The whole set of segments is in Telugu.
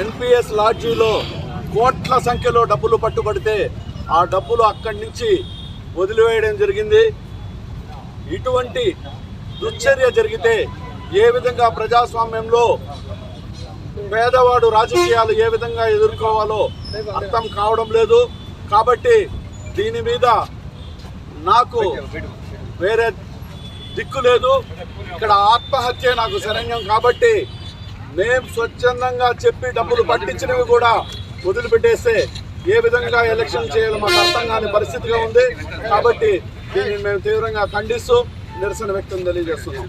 ఎన్పిఎస్ లాడ్జీలో కోట్ల సంఖ్యలో డబ్బులు పట్టుబడితే ఆ డబ్బులు అక్కడి నుంచి వదిలివేయడం జరిగింది. ఇటువంటి దుశ్చర్య జరిగితే ఏ విధంగా ప్రజాస్వామ్యంలో పేదవాడు రాజకీయాలు ఏ విధంగా ఎదుర్కోవాలో అర్థం కావడం లేదు. కాబట్టి దీని మీద నాకు వేరే దిక్కు లేదు. ఇక్కడ ఆత్మహత్య నాకు శరణ్యం కాబట్టి మేం స్వచ్ఛందంగా చెప్పి డబ్బులు పట్టించినవి కూడా వదిలిపెట్టేస్తే ఏ విధంగా ఎలక్షన్ చేయాలో మాకు అర్థం కాని పరిస్థితిగా ఉంది. కాబట్టి దీన్ని మేము తీవ్రంగా ఖండిస్తూ నిరసన వ్యక్తం తెలియజేస్తున్నాం.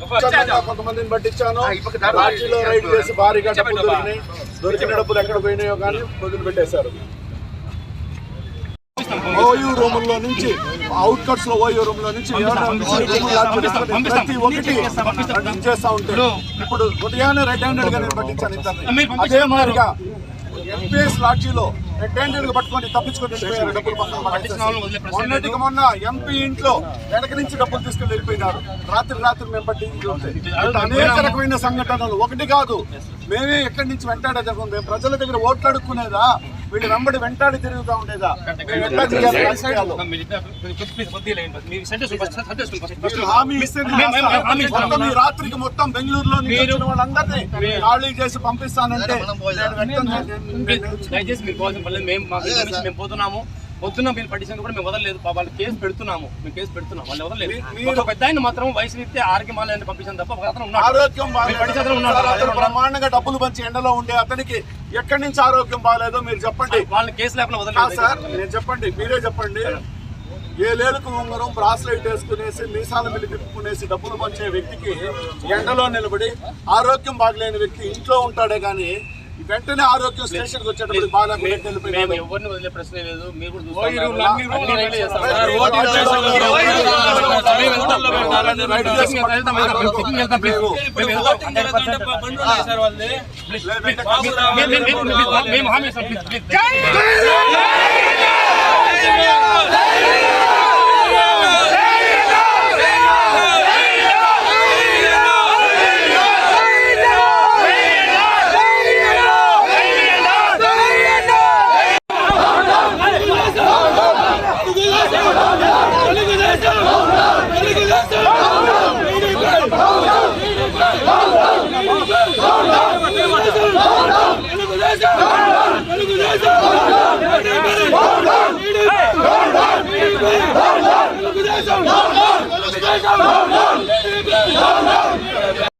కొంతమందిని పట్టించాను. లాఠీలో రైడ్ చేసి భారీగా డబ్బులు దొరికినాయి దొరికిన డబ్బులు ఎక్కడ పోయినాయో కానీ వదిలిపెట్టేశారు ఓయూ రూముల్లో నుంచి అవుట్లో ఓయూ రూమ్లో నుంచి ప్రతి ఒక్కటి చేస్తా ఉంటారు ఇప్పుడు ఉదయాన్నే రెడ్ హ్యాండెడ్గా నేను పట్టించాను ఇద్దరిని. అదే మాదిరిగా ఎంపీఎస్ లాడ్జీలో రెడ్ హ్యాండెడ్గా పట్టుకొని తప్పించుకొని వెళ్ళిపోయారు డబ్బులు పక్కన పడేసి. మొన్నటికి మొన్న ఎంపీ ఇంట్లో వెనక నుంచి డబ్బులు తీసుకుని వెళ్ళిపోయినారు. రాత్రి రాత్రి మేము పట్టించి ఉంటే. ఇట్లా అనేక రకమైన సంఘటనలు. ఒకటి కాదు మేమే ఎక్కడి నుంచి వెంటాడే మేము ప్రజల దగ్గర ఓట్లు అడుక్కునేదా? వీళ్ళు వెంబడి వెంటాడి తిరుగుతూ ఉండేదా? హామీ రాత్రికి మొత్తం బెంగళూరులో వాళ్ళందరినీ ఖాళీ చేసి పంపిస్తానంటే దయచేసి మీరు మేము పోతున్నాము. పొద్దున్న మీరు పట్టించాక కూడా మేము వదలలేదు. వాళ్ళు కేసు పెడుతున్నాము. మేము కేసు పెడుతున్నాం వాళ్ళు వదలలేదు. మీరు- ఒక పెద్ద ఆయన మాత్రం వయసు రీత్యా ఆరోగ్యమాలని పంపించాను తప్ప ఒక అతను ఉన్నాడు. ఆరోగ్యం బాగాలేదు. వాళ్ళు ఉన్నాడు. బ్రహ్మాండంగా డబ్బులు పంచి ఎండలో ఉండే అతనికి ఎక్కడి నుంచి ఆరోగ్యం బాగాలేదో మీరు చెప్పండి. వాళ్ళని కేసు లేకుండా కాదు సార్ వదలలేదు నేను చెప్పండి. మీరే చెప్పండి. ఏ లేలుకు ఉంగరం బ్రాస్లైట్ వేసుకునేసి మీసాల మిల్లి తిప్పుకునేసి డబ్బులు పంచే వ్యక్తికి ఎండలో నిలబడి ఆరోగ్యం బాగలేని వ్యక్తి ఇంట్లో ఉంటాడే కానీ వెంటనే ఆరోగ్యం స్టేషన్కి వచ్చేటప్పుడు మేము వెళ్ళిపోయినాడు ఎవరిని వదిలే ప్రశ్న లేదు మీరు కూడా ఓ తెలుగుదేశం